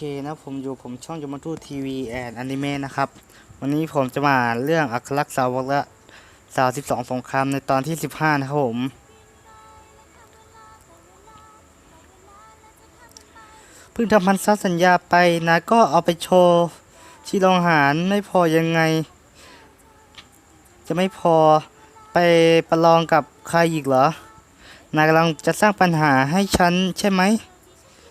เคนะผมอยู่ผมช่องยมทูทีวีแอนอนิเมะนะครับ วันนี้ผมจะมาเรื่องอัครลักษณ์สาวกและสาวสิบสองสงครามในตอนที่สิบห้านะครับผม เพิ่งทำพันธสัญญาไปนะก็เอาไปโชว์ ที่โรงอาหารไม่พอยังไง จะไม่พอไปประลองกับใครอีกเหรอนายกำลังจะสร้างปัญหาให้ฉันใช่ไหม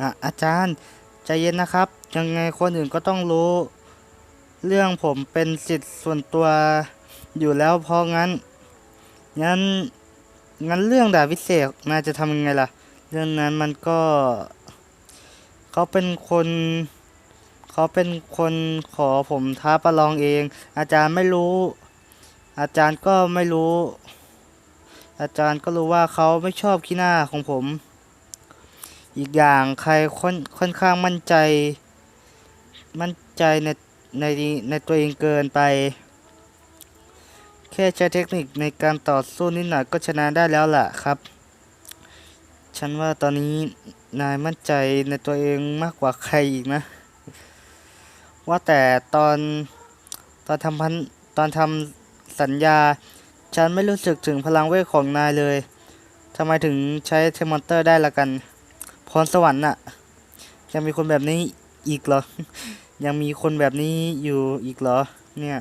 ออาจารย์ ใจเย็นนะครับ ยังไงคนอื่นก็ต้องรู้ เรื่องผมเป็นสิทธิ์ส่วนตัวอยู่แล้วเพราะงั้น งั้น งั้นเรื่องดาบวิเศษนายจะทำยังไงล่ะ เรื่องนั้นมันก็ เขาเป็นคนเขาเป็นคนขอผมท้าประลองเอง อาจารย์ไม่รู้ อาจารย์ก็ไม่รู้ อาจารย์ก็รู้ว่าเขาไม่ชอบขี้หน้าของผม อีกอย่างใครค่อนค่อนข้างมั่นใจ มั่นใจในในในตัวเองเกินไป แค่ใช้เทคนิคในการต่อสู้นิดหน่อยก็ชนะได้แล้วล่ะครับ ฉันว่าตอนนี้นายมั่นใจในตัวเองมากกว่าใครอีกนะ ว่าแต่ตอนตอนทำพันตอนทำสัญญา ฉันไม่รู้สึกถึงพลังเวทของนายเลยทำไมถึงใช้เทมอนเตอร์ได้ละกัน พรสวรรค์น่ะ ยังมีคนแบบนี้อีกเหรอ ยังมีคนแบบนี้อยู่อีกเหรอ เนี่ย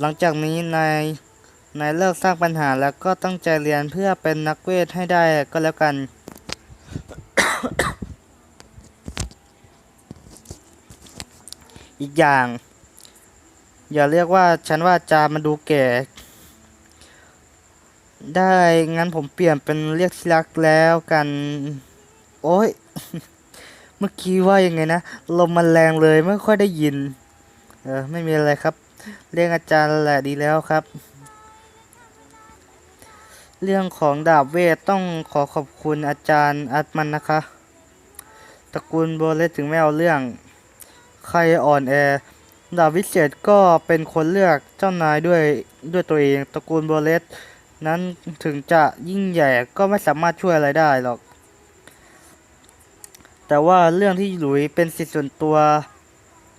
หลังจากนี้นายนายเลิกสร้างปัญหาแล้วก็ตั้งใจเรียนเพื่อเป็นนักเวทให้ได้ก็แล้วกัน อีกอย่าง อย่าเรียกว่าฉันว่าจามันดูแก่ ได้งั้นผมเปลี่ยนเป็นเรียกที่รักแล้วกัน โอ้ย เมื่อกี้ว่ายังไงนะ ลมมันแรงเลยไม่ค่อยได้ยิน เออไม่มีอะไรครับ เรียกอาจารย์แหละดีแล้วครับ เรื่องของดาบเวทต้องขอขอบคุณอาจารย์อัตมันนะคะ ตระกูลโบเลสถึงไม่เอาเรื่อง ใครอ่อนแอ ดาบวิเศษก็เป็นคนเลือกเจ้านายด้วยด้วยตัวเอง ตระกูลโบเลส นั้นถึงจะยิ่งใหญ่ก็ไม่สามารถช่วยอะไรได้หรอก แต่ว่าเรื่องที่หลุยเป็นสิทธิส่วนตัว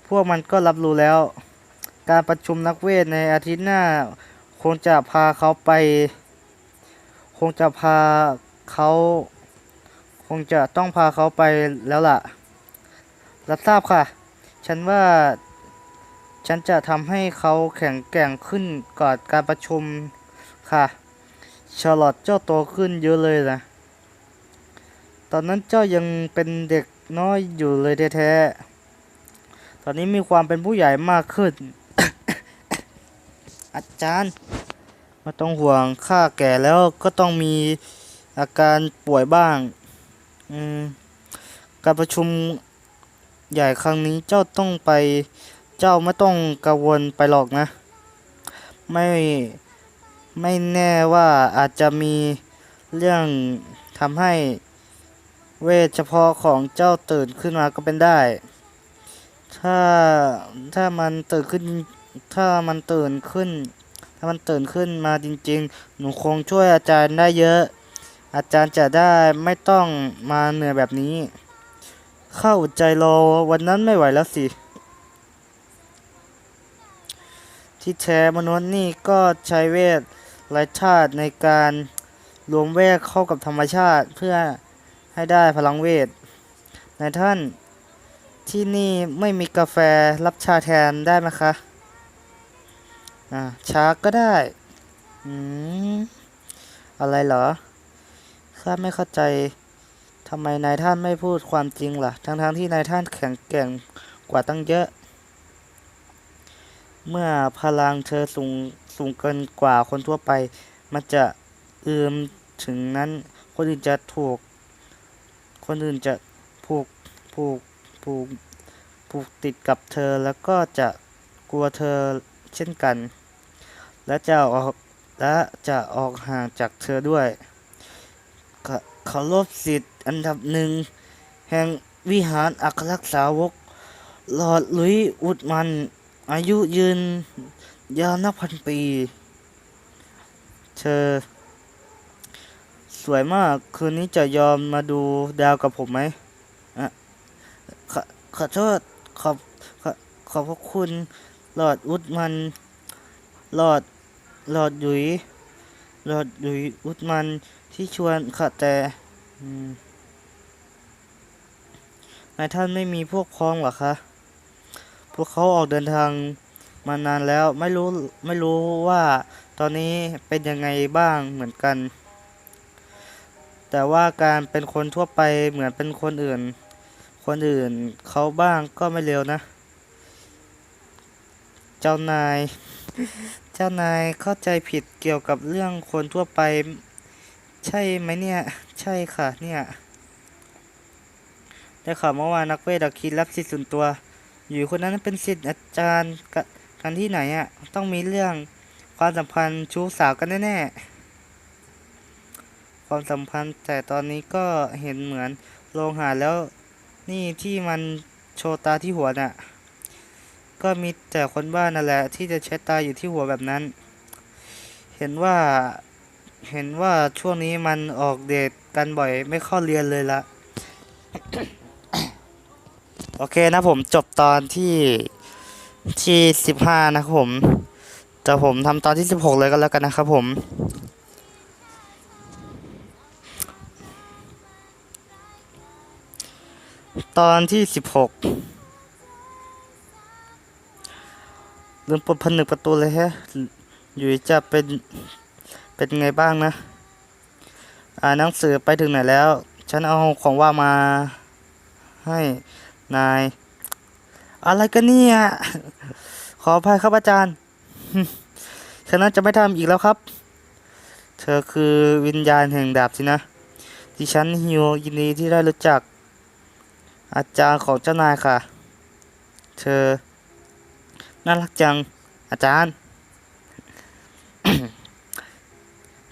พวกมันก็รับรู้แล้ว การประชุมนักเวทในอาทิตย์หน้า คงจะพาเขาไป คงจะพาเขา คงจะต้องพาเขาไปแล้วล่ะ รับทราบค่ะ ฉันว่าฉันจะทำให้เขาแข็งแกร่งขึ้นก่อนการประชุมค่ะ ชาร์ลอตเจ้าโตขึ้นเยอะเลยนะ ตอนนั้นเจ้ายังเป็นเด็กน้อยอยู่เลยแท้ๆ ตอนนี้มีความเป็นผู้ใหญ่มากขึ้น อาจารย์ไมาต้องห่วงข้าแก่แล้วก็ต้องมีอาการป่วยบ้าง อืม การประชุมใหญ่ครั้งนี้เจ้าต้องไป เจ้าไม่ต้องกังวลไปหรอกนะ ไม่ ไม่แน่ว่าอาจจะมีเรื่องทำให้เวทเฉพาะของเจ้าตื่นขึ้นมาก็เป็นได้ ถ้าถ้ามันตื่นขึ้น ถ้ามันตื่นขึ้น ถ้ามันตื่นขึ้นมาจริง ๆ หนูคงช่วยอาจารย์ได้เยอะ อาจารย์จะได้ไม่ต้องมาเหนื่อยแบบนี้ เข้าอดใจรอวันนั้นไม่ไหวแล้วสิ ที่แท้มนุษย์นี่ก็ใช้เวท ไร้ชาติในการรวมเวทเข้ากับธรรมชาติเพื่อให้ได้พลังเวทนายท่านที่นี่ไม่มีกาแฟรับชาแทนได้ไหมคะ อ่าชาก็ได้ อืม อะไรเหรอ ข้าไม่เข้าใจทำไมนายท่านไม่พูดความจริงล่ะ ทั้งๆที่นายท่านแข็งแกร่งกว่าตั้งเยอะ เมื่อพลังเธอสูงสูงเกินกว่าคนทั่วไป มันจะเอือมถึงนั้น คนอื่นจะถูก คนอื่นจะผูกผูกผูกผูกติดกับเธอแล้วก็จะกลัวเธอเช่นกัน และจะออกและจะออกห่างจากเธอด้วยเขาเขารบสิทธิ์อันดับหนึ่ง แห่งวิหารอัครรักษาวกหลอดลุยอุดมัน อายุยืนยาวนับพันปี เธอ สวยมากคืนนี้จะยอมมาดูดาวกับผมไหมอะข้าขอโทษขอบขอขอบพระคุณหลอดอุดมันหลอดหลอดหยุยหลอดหยุยอุดมันที่ชวนค่ะแต่นายท่านไม่มีพวกพ้องหรอคะ พวกเขาออกเดินทางมานานแล้วไม่รู้ไม่รู้ว่าตอนนี้เป็นยังไงบ้างเหมือนกัน แต่ว่าการเป็นคนทั่วไปเหมือนเป็นคนอื่น คนอื่นเขาบ้างก็ไม่เร็วนะ เจ้านาย เจ้านายเข้าใจผิดเกี่ยวกับเรื่องคนทั่วไป ใช่ไหมเนี่ย ใช่ค่ะเนี่ยได้ข่าวเมื่อวานนักเวทอักคีรับสิทธิ์ส่วนตัว อยู่คนนั้นเป็นสิทธิ์อาจารย์ก,กันที่ไหนอะ่ะต้องมีเรื่องความสัมพันธ์ชู้สาวกันแน่ๆความสัมพันธ์แต่ตอนนี้ก็เห็นเหมือนโรงหาแล้วนี่ที่มันโชว์ตาที่หัวน่ะ ก็มีแต่คนบ้านนั่นแหละ ที่จะใช้ตาอยู่ที่หัวแบบนั้น เห็นว่าเห็นว่าช่วงนี้มันออกเดทกันบ่อยไม่เข้าเรียนเลยละ โอเคนะผมจบตอนที่ที่สิบห้านะครับผมแต่ผมทำตอนที่สิบหกเลยก็แล้วกันนะครับผมตอนที่สิบหกลืมปลดผนึกประตูเลยแฮะ อยู่จะเป็น เป็นไงบ้างนะ อ่านหนังสือไปถึงไหนแล้ว ฉันเอาของว่ามาให้ นาย อะไรกันเนี่ย ขออภัยครับอาจารย์ฉะนั้นจะไม่ทำอีกแล้วครับ เธอคือวิญญาณแห่งดาบสินะดิฉันฮิวยินดีที่ได้รู้จัก อาจารย์ของเจ้านายค่ะ เธอ น่ารักจัง อาจารย์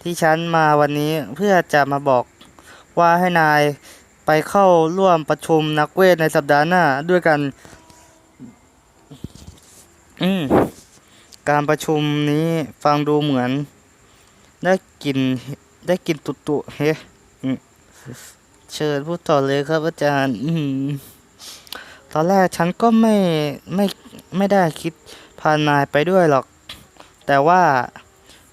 ที่ฉันมาวันนี้เพื่อจะมาบอกว่าให้นาย ไปเข้าร่วมประชุมนักเวทในสัปดาห์หน้าด้วยกัน อืมการประชุมนี้ฟังดูเหมือน ได้กลินได้กลินตุตุเฮ้เชิญพูดต่อเลยครับอาจารย์ อืมตอนแรกฉันก็ไม่ไม่ไม่ได้คิดพานายไปด้วยหรอก แต่ว่า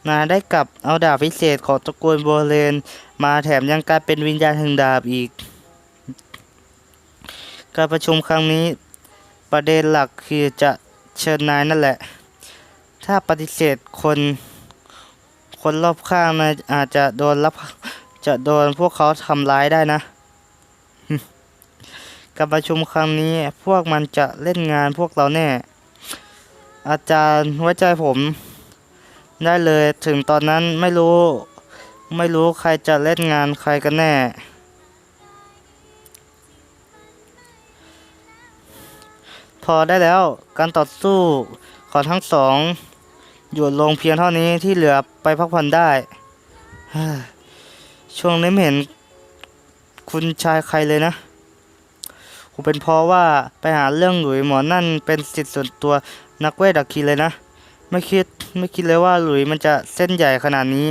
นายได้กลับเอาดาบพิเศษของตระกูลโบเลน มาแถมยังกลายเป็นวิญญาณแห่งดาบอีก การประชุมครั้งนี้ประเด็นหลักคือจะเชิญนายนั่นแหละ ถ้าปฏิเสธคน คนรอบข้างนายอาจจะโดนรับจะโดนพวกเขาทำร้ายได้นะ การประชุมครั้งนี้พวกมันจะเล่นงานพวกเราแน่ อาจารย์ไว้ใจผม ได้เลยถึงตอนนั้นไม่รู้ ไม่รู้ใครจะเล่นงานใครกันแน่ พอได้แล้วการต่อสู้ของทั้งสองหยุดลงเพียงเท่านี้ที่เหลือไปพักผ่อนได้ ช่วงนี้ไม่เห็นคุณชายใครเลยนะคงเป็นเพราะว่าไปหาเรื่องหลุยหมอนั่นเป็นสิทธิ์ส่วนตัวนักเวทดักคีเลยนะ ไม่คิดไม่คิดเลยว่าหลุยมันจะเส้นใหญ่ขนาดนี้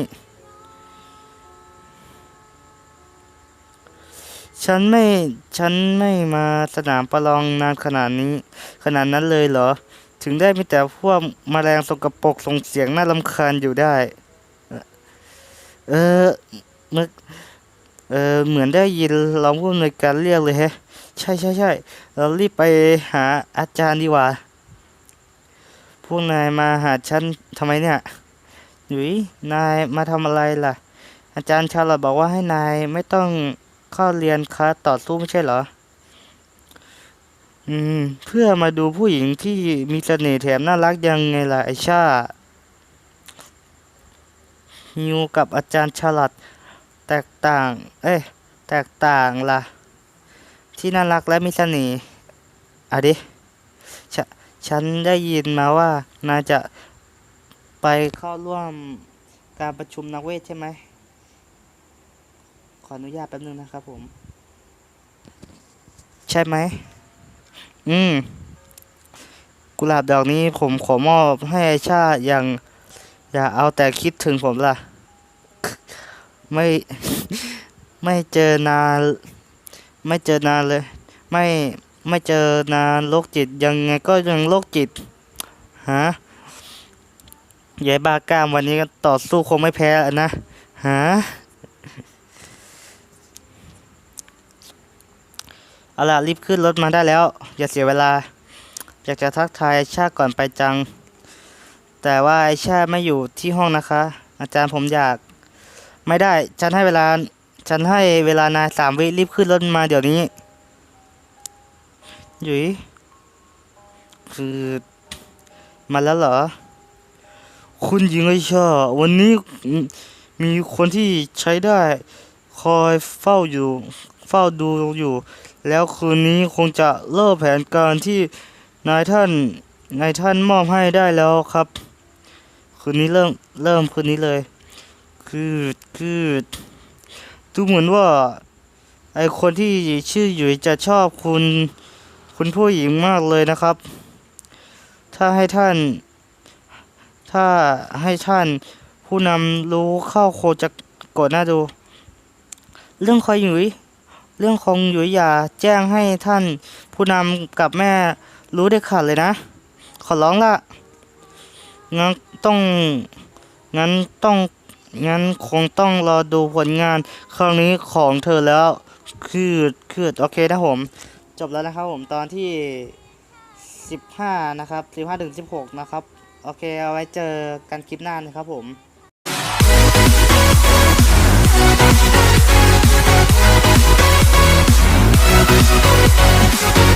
ฉันไม่ฉันไม่มาสนามประลองนานขนาดนี้ ขนาดนั้นเลยเหรอ ถึงได้มีแต่พวกมแมลงสกปรกส่งเสียงน่ารำคาญอยู่ได้ เออเมื่อเออเหมือนได้ยินรองผู้อำนวยการเรียกเลยแฮะ ใช่ใช่ใช่เรารีบไปหาอาจารย์ดีกว่า พวกนายมาหาฉันทำไมเนี่ยหยุยนายมาทำอะไรล่ะ อาจารย์ชาลอตบอกว่าให้นายไม่ต้อง เข้าเรียนคลาสต่อสู้ไม่ใช่เหรอ อืม เพื่อมาดูผู้หญิงที่มีเสน่ห์แถมน่ารักยังไงล่ะไอชาฮิวกับอาจารย์ชาลอตแตกต่าง เอ้ยแตกต่างล่ะ ที่น่ารักและมีเสน่ห์อะดิฉฉันได้ยินมาว่านายจะไปเข้าร่วมการประชุมนักเวทใช่ไหม ออนุญาตแป๊บนึงนะครับผม ใช่ไหม อืม กุหลาบดอกนี้ผมขอมอบให้ชาอย่าง อย่าเอาแต่คิดถึงผมล่ะ ไม่ ไม่เจอนาน ไม่เจอนานเลย ไม่ไม่เจอนานโรคจิตยังไงก็ยังโรคจิตฮะยายบ้ากล้ามวันนี้ก็ต่อสู้คงไม่แพ้อะนะฮะ เอาล่ะรีบขึ้นรถมาได้แล้ว อย่าเสียเวลา อยากจะทักทายชาก่อนไปจัง แต่ว่าไอชาไม่อยู่ที่ห้องนะคะ อาจารย์ผมอยาก ไม่ได้ ฉันให้เวลา ฉันให้เวลานายสามวิรีบขึ้นรถมาเดี๋ยวนี้ยุยคือมาแล้วเหรอ คุณหญิงไอชาวันนี้มีคนที่ใช้ได้ คอยเฝ้าอยู่ เฝ้าดูอยู่ แล้วคืนนี้คงจะเริ่มแผนการที่นายท่านนายท่านมอบให้ได้แล้วครับ คืนนี้เริ่มเริ่มคืนนี้เลย คือคือดูเหมือนว่าไอคนที่ชื่อหยุยจะชอบคุณคุณผู้หญิงมากเลยนะครับ ถ้าให้ท่าน ถ้าให้ท่านผู้นำรู้เข้าโคจะกดหน้าดู เรื่องคอยหยุย เรื่องของหยุยอย่าแจ้งให้ท่านผู้นำกับแม่รู้ได้ขาดเลยนะ ขอร้องละงั้นต้องงั้นต้องงั้นคงต้องรอดูผลงานครั้งนี้ของเธอแล้วคือคือโอเคนะผม จบแล้วนะครับผมตอนที่ 15 นะครับ 15ถึง16 นะครับ โอเค เอาไว้เจอกันคลิปหน้านะครับผม Thank